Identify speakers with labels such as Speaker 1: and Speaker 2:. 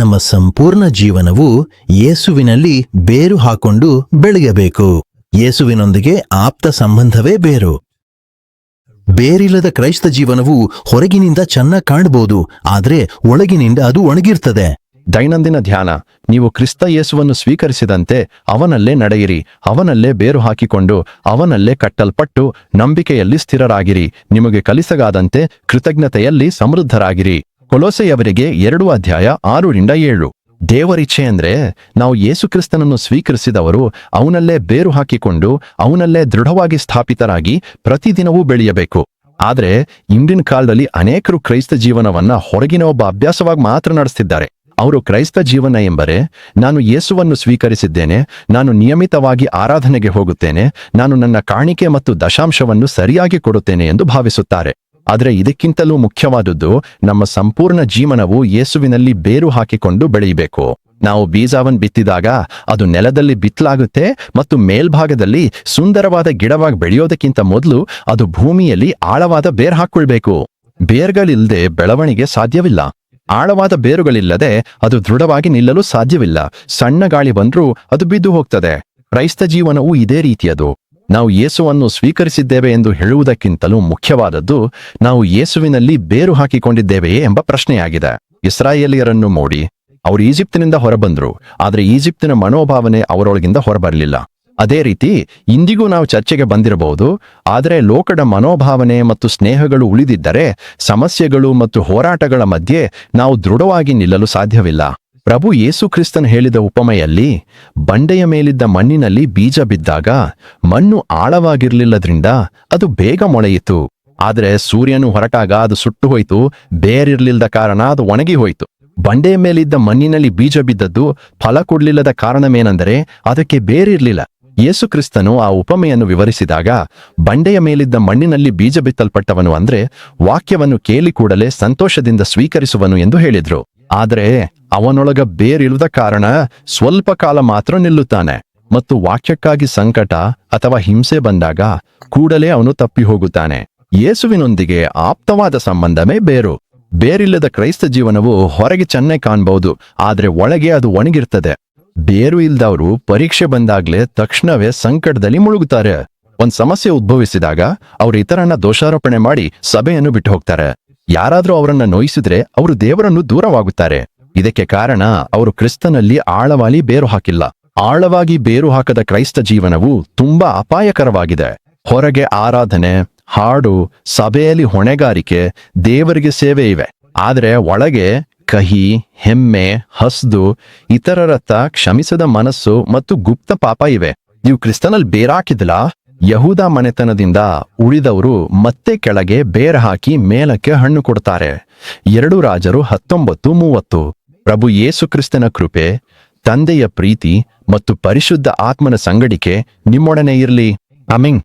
Speaker 1: ನಮ್ಮ ಸಂಪೂರ್ಣ ಜೀವನವು ಯೇಸುವಿನಲ್ಲಿ ಬೇರು ಹಾಕೊಂಡು ಬೆಳೆಯಬೇಕು. ಯೇಸುವಿನೊಂದಿಗೆ ಆಪ್ತ ಸಂಬಂಧವೇ ಬೇರು. ಬೇರಿಲ್ಲದ ಕ್ರೈಸ್ತ ಜೀವನವು ಹೊರಗಿನಿಂದ ಚೆನ್ನಾಗಿ ಕಾಣಬಹುದು ಆದರೆ ಒಳಗಿನಿಂದ ಅದು ಒಣಗಿರ್ತದೆ.
Speaker 2: ದೈನಂದಿನ ಧ್ಯಾನ, ನೀವು ಕ್ರಿಸ್ತ ಯೇಸುವನ್ನು ಸ್ವೀಕರಿಸಿದಂತೆ ಅವನಲ್ಲೇ ನಡೆಯಿರಿ, ಅವನಲ್ಲೇ ಬೇರು ಹಾಕಿಕೊಂಡು, ಅವನಲ್ಲೇ ಕಟ್ಟಲ್ಪಟ್ಟು ನಂಬಿಕೆಯಲ್ಲಿ ಸ್ಥಿರರಾಗಿರಿ, ನಿಮಗೆ ಕಲಿಸಗಾದಂತೆ ಕೃತಜ್ಞತೆಯಲ್ಲಿ ಸಮೃದ್ಧರಾಗಿರಿ. ಕೊಲೋಸೆಯವರಿಗೆ ಎರಡು ಅಧ್ಯಾಯ ಆರರಿಂದ ಏಳು. ದೇವರಿಚ್ಛೆ ಅಂದ್ರೆ ನಾವು ಯೇಸುಕ್ರಿಸ್ತನನ್ನು ಸ್ವೀಕರಿಸಿದವರು ಅವನಲ್ಲೇ ಬೇರು ಹಾಕಿಕೊಂಡು ಅವನಲ್ಲೇ ದೃಢವಾಗಿ ಸ್ಥಾಪಿತರಾಗಿ ಪ್ರತಿದಿನವೂ ಬೆಳೆಯಬೇಕು. ಆದ್ರೆ ಇಂದಿನ ಕಾಲದಲ್ಲಿ ಅನೇಕರು ಕ್ರೈಸ್ತ ಜೀವನವನ್ನ ಹೊರಗಿನ ಒಬ್ಬ ಅಭ್ಯಾಸವಾಗಿ ಮಾತ್ರ ನಡೆಸ್ತಿದ್ದಾರೆ. ಅವರು ಕ್ರೈಸ್ತ ಜೀವನ ಎಂಬರೆ ನಾನು ಯೇಸುವನ್ನು ಸ್ವೀಕರಿಸಿದ್ದೇನೆ, ನಾನು ನಿಯಮಿತವಾಗಿ ಆರಾಧನೆಗೆ ಹೋಗುತ್ತೇನೆ, ನಾನು ನನ್ನ ಕಾಣಿಕೆ ಮತ್ತು ದಶಾಂಶವನ್ನು ಸರಿಯಾಗಿ ಕೊಡುತ್ತೇನೆ ಎಂದು ಭಾವಿಸುತ್ತಾರೆ. ಆದರೆ ಇದಕ್ಕಿಂತಲೂ ಮುಖ್ಯವಾದದ್ದು ನಮ್ಮ ಸಂಪೂರ್ಣ ಜೀವನವು ಯೇಸುವಿನಲ್ಲಿ ಬೇರು ಹಾಕಿಕೊಂಡು ಬೆಳೆಯಬೇಕು. ನಾವು ಬೀಜವನ್ ಬಿತ್ತಿದಾಗ ಅದು ನೆಲದಲ್ಲಿ ಬಿತ್ತಲಾಗುತ್ತೆ ಮತ್ತು ಮೇಲ್ಭಾಗದಲ್ಲಿ ಸುಂದರವಾದ ಗಿಡವಾಗಿ ಬೆಳೆಯೋದಕ್ಕಿಂತ ಮೊದಲು ಅದು ಭೂಮಿಯಲ್ಲಿ ಆಳವಾದ ಬೇರ್ ಹಾಕ್ಕೊಳ್ಬೇಕು. ಬೇರ್ಗಳಿಲ್ಲದೆ ಬೆಳವಣಿಗೆ ಸಾಧ್ಯವಿಲ್ಲ. ಆಳವಾದ ಬೇರುಗಳಿಲ್ಲದೆ ಅದು ದೃಢವಾಗಿ ನಿಲ್ಲಲು ಸಾಧ್ಯವಿಲ್ಲ. ಸಣ್ಣ ಗಾಳಿ ಬಂದ್ರೂ ಅದು ಬಿದ್ದು ಹೋಗ್ತದೆ. ಕ್ರೈಸ್ತ ಜೀವನವೂ ಇದೇ ರೀತಿಯದು. ನಾವು ಯೇಸುವನ್ನು ಸ್ವೀಕರಿಸಿದ್ದೇವೆ ಎಂದು ಹೇಳುವುದಕ್ಕಿಂತಲೂ ಮುಖ್ಯವಾದದ್ದು, ನಾವು ಯೇಸುವಿನಲ್ಲಿ ಬೇರು ಹಾಕಿಕೊಂಡಿದ್ದೇವೆಯೇ ಎಂಬ ಪ್ರಶ್ನೆಯಾಗಿದೆ. ಇಸ್ರಾಯೇಲಿಯರನ್ನು ನೋಡಿ, ಅವರು ಈಜಿಪ್ತಿನಿಂದ ಹೊರಬಂದ್ರು, ಆದರೆ ಈಜಿಪ್ತಿನ ಮನೋಭಾವನೆ ಅವರೊಳಗಿಂದ ಹೊರಬರಲಿಲ್ಲ. ಅದೇ ರೀತಿ, ಇಂದಿಗೂ ನಾವು ಚರ್ಚೆಗೆ ಬಂದಿರಬಹುದು, ಆದರೆ ಲೋಕದ ಮನೋಭಾವನೆ ಮತ್ತು ಸ್ನೇಹಗಳು ಉಳಿದಿದ್ದರೆ, ಸಮಸ್ಯೆಗಳು ಮತ್ತು ಹೋರಾಟಗಳ ಮಧ್ಯೆ ನಾವು ದೃಢವಾಗಿ ನಿಲ್ಲಲು ಸಾಧ್ಯವಿಲ್ಲ. ಪ್ರಭು ಯೇಸು ಕ್ರಿಸ್ತನ್ ಹೇಳಿದ ಉಪಮೆಯಲ್ಲಿ, ಬಂಡೆಯ ಮೇಲಿದ್ದ ಮಣ್ಣಿನಲ್ಲಿ ಬೀಜ ಬಿದ್ದಾಗ ಮಣ್ಣು ಆಳವಾಗಿರ್ಲಿಲ್ಲದ್ರಿಂದ ಅದು ಬೇಗ ಮೊಳೆಯಿತು. ಆದರೆ ಸೂರ್ಯನು ಹೊರಟಾಗ ಅದು ಸುಟ್ಟು ಹೋಯಿತು, ಬೇರಿರ್ಲಿಲ್ಲದ ಕಾರಣ ಅದು ಒಣಗಿ ಹೋಯಿತು. ಬಂಡೆಯ ಮೇಲಿದ್ದ ಮಣ್ಣಿನಲ್ಲಿ ಬೀಜ ಬಿದ್ದದ್ದು ಫಲ ಕೊಡ್ಲಿಲ್ಲದ ಕಾರಣವೇನೆಂದರೆ ಅದಕ್ಕೆ ಬೇರಿರ್ಲಿಲ್ಲ. ಯೇಸು ಕ್ರಿಸ್ತನು ಆ ಉಪಮೆಯನ್ನು ವಿವರಿಸಿದಾಗ, ಬಂಡೆಯ ಮೇಲಿದ್ದ ಮಣ್ಣಿನಲ್ಲಿ ಬೀಜ ಬಿತ್ತಲ್ಪಟ್ಟವನು ಅಂದ್ರೆ ವಾಕ್ಯವನ್ನು ಕೇಳಿ ಕೂಡಲೇ ಸಂತೋಷದಿಂದ ಸ್ವೀಕರಿಸುವನು ಎಂದು ಹೇಳಿದ್ರು. ಆದರೆ ಅವನೊಳಗ ಬೇರಿಲ್ಲದ ಕಾರಣ ಸ್ವಲ್ಪ ಕಾಲ ಮಾತ್ರ ನಿಲ್ಲುತ್ತಾನೆ. ಮತ್ತು ವಾಕ್ಯಕ್ಕಾಗಿ ಸಂಕಟ ಅಥವಾ ಹಿಂಸೆ ಬಂದಾಗ ಕೂಡಲೇ ಅವನು ತಪ್ಪಿ ಹೋಗುತ್ತಾನೆ. ಯೇಸುವಿನೊಂದಿಗೆ ಆಪ್ತವಾದ ಸಂಬಂಧವೇ ಬೇರು. ಬೇರಿಲ್ಲದ ಕ್ರೈಸ್ತ ಜೀವನವು ಹೊರಗೆ ಚೆನ್ನಾಗಿ ಕಾಣಬಹುದು, ಆದ್ರೆ ಒಳಗೆ ಅದು ಒಣಗಿರ್ತದೆ. ಬೇರು ಇಲ್ದವರು ಪರೀಕ್ಷೆ ಬಂದಾಗ್ಲೇ ತಕ್ಷಣವೇ ಸಂಕಟದಲ್ಲಿ ಮುಳುಗುತ್ತಾರೆ. ಒಂದ್ ಸಮಸ್ಯೆ ಉದ್ಭವಿಸಿದಾಗ ಅವರು ಇತರನ್ನ ದೋಷಾರೋಪಣೆ ಮಾಡಿ ಸಭೆಯನ್ನು ಬಿಟ್ಟು ಹೋಗ್ತಾರೆ. ಯಾರಾದ್ರೂ ಅವರನ್ನ ನೋಯಿಸಿದ್ರೆ ಅವರು ದೇವರನ್ನು ದೂರವಾಗುತ್ತಾರೆ. ಇದಕ್ಕೆ ಕಾರಣ ಅವರು ಕ್ರಿಸ್ತನಲ್ಲಿ ಆಳವಾಗಿ ಬೇರು ಹಾಕಿಲ್ಲ. ಆಳವಾಗಿ ಬೇರು ಹಾಕದ ಕ್ರೈಸ್ತ ಜೀವನವು ತುಂಬಾ ಅಪಾಯಕರವಾಗಿದೆ. ಹೊರಗೆ ಆರಾಧನೆ, ಹಾಡು, ಸಭೆಯಲ್ಲಿ ಹೊಣೆಗಾರಿಕೆ, ದೇವರಿಗೆ ಸೇವೆ ಇವೆ. ಆದರೆ ಒಳಗೆ ಕಹಿ, ಹೆಮ್ಮೆ, ಹಸ್ದು, ಇತರರತ್ತ ಕ್ಷಮಿಸದ ಮನಸ್ಸು ಮತ್ತು ಗುಪ್ತ ಪಾಪ ಇವೆ. ನೀವು ಕ್ರಿಸ್ತನಲ್ಲಿ ಬೇರಾಕಿದ್ಲ ಯಹೂದ ಮನೆತನದಿಂದ ಉಳಿದವರು ಮತ್ತೆ ಕೆಳಗೆ ಬೇರ ಹಾಕಿ ಮೇಲಕ್ಕೆ ಹಣ್ಣು ಕೊಡ್ತಾರೆ. ಎರಡು ರಾಜರು ಹತ್ತೊಂಬತ್ತು ಮೂವತ್ತು. ಪ್ರಭು ಯೇಸು ಕ್ರಿಸ್ತನ ಕೃಪೆ ತಂದೆಯ ಪ್ರೀತಿ ಮತ್ತು ಪರಿಶುದ್ಧ ಆತ್ಮನ ಸಂಗಡಿಕೆ ನಿಮ್ಮೊಡನೆ ಇರಲಿ. ಅಮಿಂಗ್